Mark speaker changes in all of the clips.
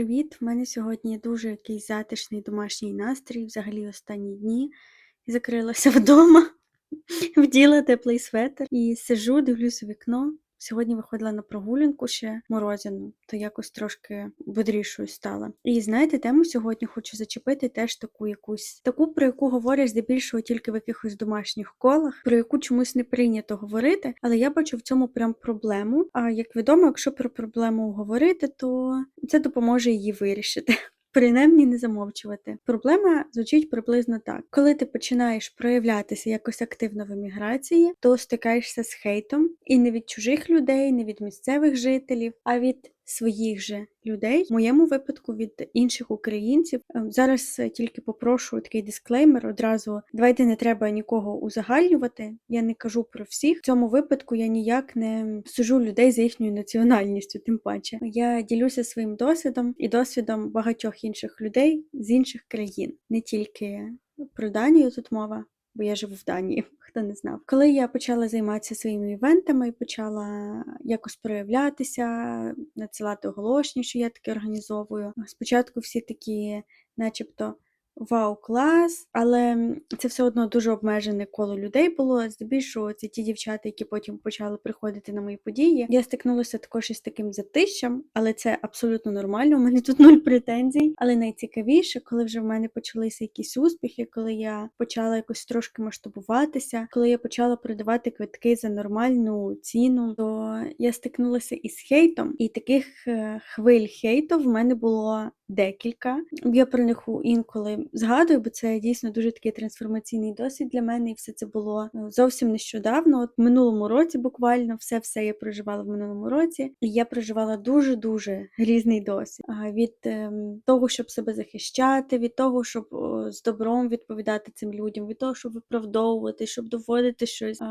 Speaker 1: привіт! В мене сьогодні дуже якийсь затишний домашній настрій, взагалі останні дні. Закрилася вдома, вділа теплий светр і сижу, дивлюся у вікно. Сьогодні виходила на прогулянку ще морозяну, то якось трошки бодрішою стала. І знаєте, тему сьогодні хочу зачепити теж таку якусь таку, про яку говорять здебільшого тільки в якихось домашніх колах, про яку чомусь не прийнято говорити, але я бачу в цьому прям проблему. А як відомо, якщо про проблему говорити, то це допоможе її вирішити. Принаймні не замовчувати. Проблема звучить приблизно так: коли ти починаєш проявлятися якось активно в еміграції, то стикаєшся з хейтом і не від чужих людей, не від місцевих жителів, а від своїх же людей, в моєму випадку від інших українців. Ем, зараз е, тільки попрошу такий дисклеймер. Одразу давайте не треба нікого узагальнювати. Я не кажу про всіх. В цьому випадку я ніяк не сужу людей за їхньою національністю. Тим паче я ділюся своїм досвідом і досвідом багатьох інших людей з інших країн, не тільки про Данію тут мова бо я живу в Данії, хто не знав. Коли я почала займатися своїми івентами, почала якось проявлятися, надсилати оголошення, що я таке організовую. Спочатку всі такі, начебто вау, клас, але це все одно дуже обмежене коло людей було. Здебільшого це ті дівчата, які потім почали приходити на мої події. Я стикнулася також із таким затищем, але це абсолютно нормально. У мене тут нуль претензій. Але найцікавіше, коли вже в мене почалися якісь успіхи, коли я почала якось трошки масштабуватися, коли я почала продавати квитки за нормальну ціну, то я стикнулася із хейтом, і таких е, хвиль хейту в мене було декілька. Я про них інколи згадую, бо це дійсно дуже такий трансформаційний досвід для мене, і все це було ну, зовсім нещодавно. От в минулому році буквально все-все я проживала в минулому році, і я проживала дуже-дуже різний досвід. Від ем, того, щоб себе захищати, від того, щоб з добром відповідати цим людям, від того, щоб виправдовувати, щоб доводити щось,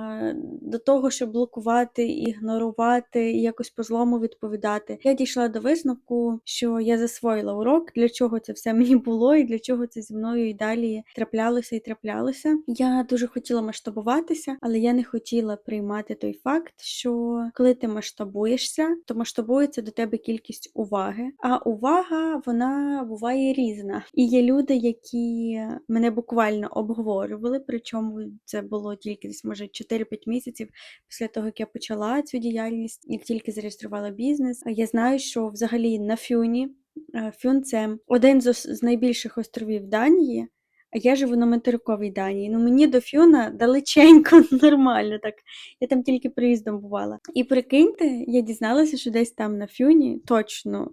Speaker 1: до того, щоб блокувати, ігнорувати і якось по злому відповідати. Я дійшла до висновку, що я засвоїла урок урок, для чого це все мені було, і для чого це зі мною і далі траплялося і траплялося. Я дуже хотіла масштабуватися, але я не хотіла приймати той факт, що коли ти масштабуєшся, то масштабується до тебе кількість уваги. А увага вона буває різна. І є люди, які мене буквально обговорювали, причому це було тільки десь, може, 4-5 місяців після того, як я почала цю діяльність, як тільки зареєструвала бізнес. Я знаю, що взагалі на фюні Е, Фюн це один з найбільших островів Данії, а я живу на материковій Данії. Ну мені до Фюна далеченько, нормально так. Я там тільки приїздом бувала. І прикиньте, я дізналася, що десь там на Фюні точно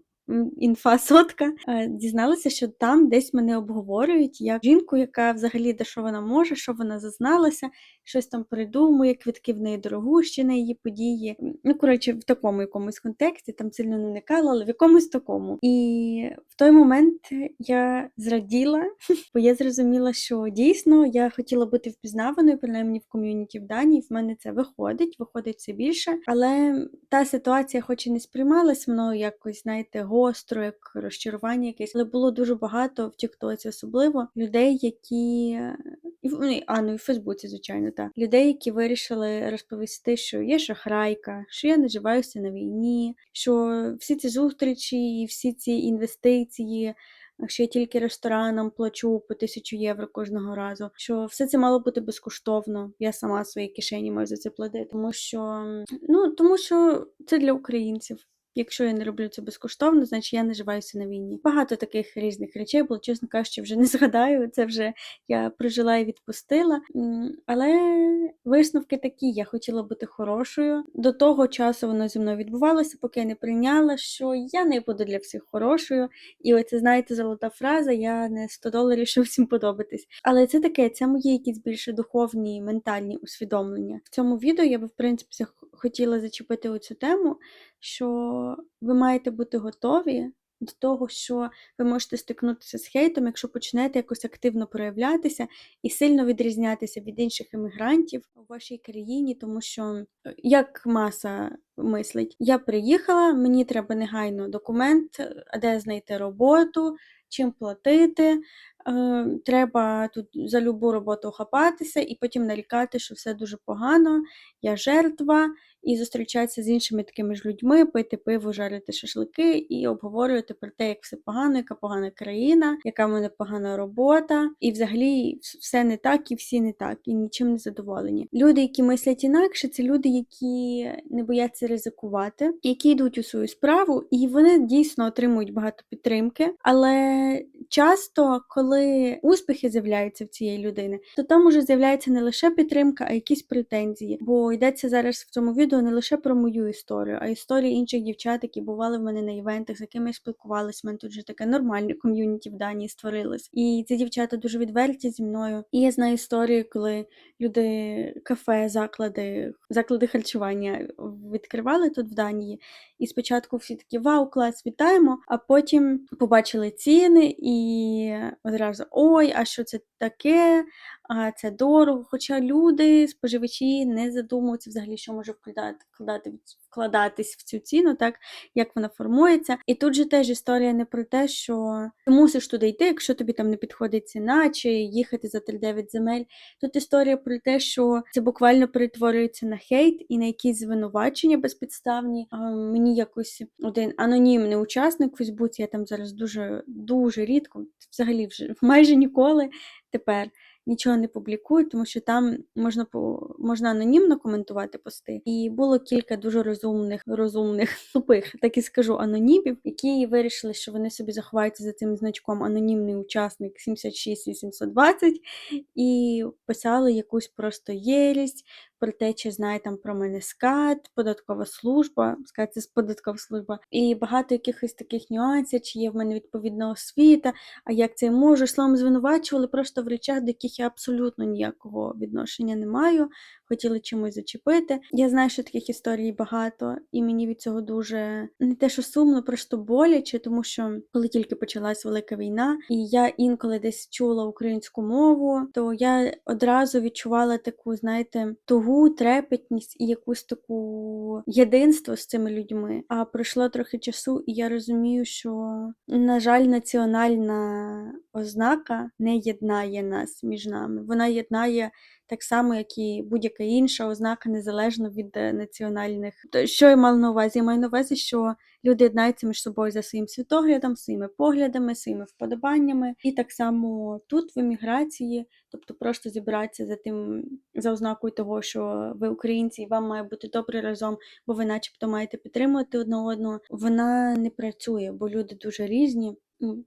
Speaker 1: інфа сотка, дізналася, що там десь мене обговорюють як жінку, яка взагалі де що вона може, що вона зазналася, щось там придумує, квитки в неї дорогущі на її події. Ну, коротше, в такому якомусь контексті, там сильно не уникала, але в якомусь такому. І в той момент я зраділа, бо я зрозуміла, що дійсно я хотіла бути впізнаваною, принаймні в ком'юніті в Данії. В мене це виходить, виходить все більше. Але та ситуація, хоч і не сприймалась мною якось, знаєте, гостро, як розчарування якесь, але було дуже багато в Тіктоці, особливо людей, які ну, а ну і в Фейсбуці, звичайно, так людей, які вирішили розповісти, що є шахрайка, що я наживаюся на війні, що всі ці зустрічі, і всі ці інвестиції. Що я тільки ресторанам плачу по тисячу євро кожного разу, що все це мало бути безкоштовно. Я сама свої кишені маю за це платити, тому що ну тому що це для українців. Якщо я не роблю це безкоштовно, значить я наживаюся на війні. Багато таких різних речей було, чесно кажучи, вже не згадаю. Це вже я прожила і відпустила. Але висновки такі: я хотіла бути хорошою. До того часу воно зі мною відбувалося, поки я не прийняла, що я не буду для всіх хорошою. І оце, знаєте, золота фраза: я не 100 доларів, щоб всім подобатись. Але це таке, це мої якісь більше духовні, ментальні усвідомлення. В цьому відео я би, в принципі, хотіла зачепити оцю тему, що ви маєте бути готові до того, що ви можете стикнутися з хейтом, якщо почнете якось активно проявлятися і сильно відрізнятися від інших емігрантів у вашій країні, тому що е, як маса мислить, я приїхала, мені треба негайно документ, де знайти роботу, чим платити, е, треба тут за любу роботу хапатися і потім нарікати, що все дуже погано, я жертва, і зустрічатися з іншими такими ж людьми, пити пиво, жарити шашлики і обговорювати про те, як все погано, яка погана країна, яка в мене погана робота, і взагалі все не так, і всі не так, і нічим не задоволені. Люди, які мислять інакше, це люди, які не бояться ризикувати, які йдуть у свою справу, і вони дійсно отримують багато підтримки. Але часто, коли успіхи з'являються в цієї людини, то там уже з'являється не лише підтримка, а якісь претензії. Бо йдеться зараз в цьому відео не лише про мою історію, а історії інших дівчат, які бували в мене на івентах, з якими я спілкувалась. У мене тут вже таке нормальне ком'юніті в Данії створилось. І ці дівчата дуже відверті зі мною. І я знаю історії, коли люди кафе, заклади, заклади харчування відкривали тут в Данії. І спочатку всі такі вау, клас, вітаємо, а потім побачили ціни і одразу ой, а що це таке? А це дорого. Хоча люди, споживачі не задумуються взагалі, що може вкладати, вкладати, вкладатись в цю ціну, так як вона формується. І тут же теж історія не про те, що ти мусиш туди йти, якщо тобі там не підходить ціна, чи їхати за 3-9 земель. Тут історія про те, що це буквально перетворюється на хейт і на якісь звинувачення безпідставні. А, мені якось один анонімний учасник в Фейсбуці, я там зараз дуже дуже рідко, взагалі вже майже ніколи тепер нічого не публікую, тому що там можна можна анонімно коментувати пости. І було кілька дуже розумних, розумних, тупих, так і скажу, анонімів, які вирішили, що вони собі заховаються за цим значком анонімний учасник 76820 і писали якусь просто єрість про те, чи знає там про мене скат, податкова служба, скат це податкова служба, і багато якихось таких нюансів, чи є в мене відповідна освіта, а як це можу. Словом, звинувачували просто в речах, до яких я абсолютно ніякого відношення не маю, хотіли чимось зачепити. Я знаю, що таких історій багато, і мені від цього дуже не те, що сумно, просто боляче, тому що коли тільки почалась велика війна, і я інколи десь чула українську мову, то я одразу відчувала таку, знаєте, тугу, трепетність і якусь таку єдинство з цими людьми. А пройшло трохи часу, і я розумію, що, на жаль, національна ознака не єднає нас між нами. Вона єднає так само, як і будь-яка інша ознака, незалежно від е, національних. Що я мала на увазі? Я маю на увазі, що люди єднаються між собою за своїм світоглядом, своїми поглядами, своїми вподобаннями. І так само тут, в еміграції, тобто просто зібратися за тим, за ознакою того, що ви українці, і вам має бути добре разом, бо ви начебто маєте підтримувати одне одного. Вона не працює, бо люди дуже різні.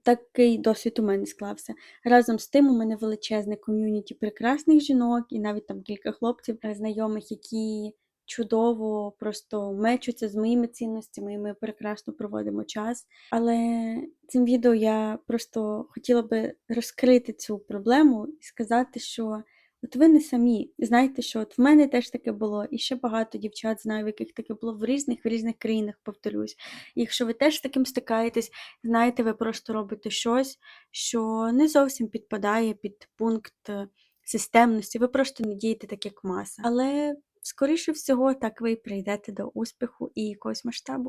Speaker 1: Такий досвід у мене склався. Разом з тим, у мене величезне ком'юніті прекрасних жінок, і навіть там кілька хлопців знайомих, які чудово просто мечуться з моїми цінностями, і ми прекрасно проводимо час. Але цим відео я просто хотіла би розкрити цю проблему і сказати, що. От ви не самі. Знаєте, що от в мене теж таке було, і ще багато дівчат знаю, в яких таке було в різних в різних країнах, повторюсь. І якщо ви теж з таким стикаєтесь, знаєте, ви просто робите щось, що не зовсім підпадає під пункт е, системності, ви просто не дієте так, як маса. Але, скоріше всього, так ви й прийдете до успіху і якогось масштабу.